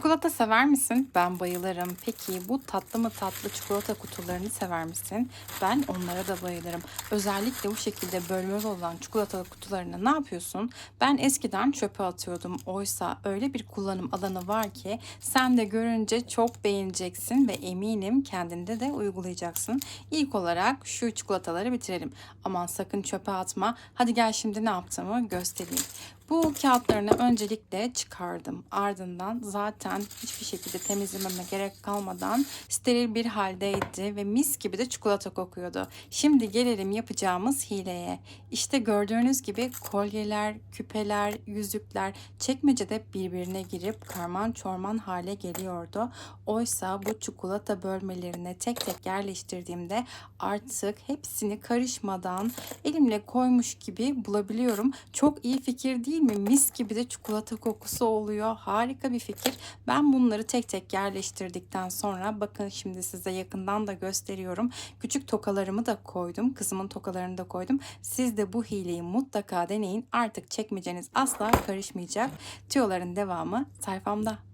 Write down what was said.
Çikolata sever misin? Ben bayılırım. Peki bu tatlı mı tatlı çikolata kutularını sever misin? Ben onlara da bayılırım. Özellikle bu şekilde bölmeli olan çikolata kutularını ne yapıyorsun? Ben eskiden çöpe atıyordum. Oysa öyle bir kullanım alanı var ki sen de görünce çok beğeneceksin ve eminim kendinde de uygulayacaksın. İlk olarak şu çikolataları bitirelim. Aman sakın çöpe atma. Hadi gel şimdi ne yaptığımı göstereyim. Bu kağıtlarını öncelikle çıkardım. Ardından zaten hiçbir şekilde temizlememe gerek kalmadan steril bir haldeydi ve mis gibi de çikolata kokuyordu. Şimdi gelelim yapacağımız hileye. İşte gördüğünüz gibi kolyeler, küpeler, yüzükler çekmecede birbirine girip karman çorman hale geliyordu. Oysa bu çikolata bölmelerine tek tek yerleştirdiğimde artık hepsini karışmadan elimle koymuş gibi bulabiliyorum. Çok iyi fikir değil mi? Mis gibi de çikolata kokusu oluyor. Harika bir fikir. Ben bunları tek tek yerleştirdikten sonra bakın şimdi size yakından da gösteriyorum. Küçük tokalarımı da koydum. Kızımın tokalarını da koydum. Siz de bu hileyi mutlaka deneyin. Artık çekmeceniz asla karışmayacak. Tüyoların devamı sayfamda.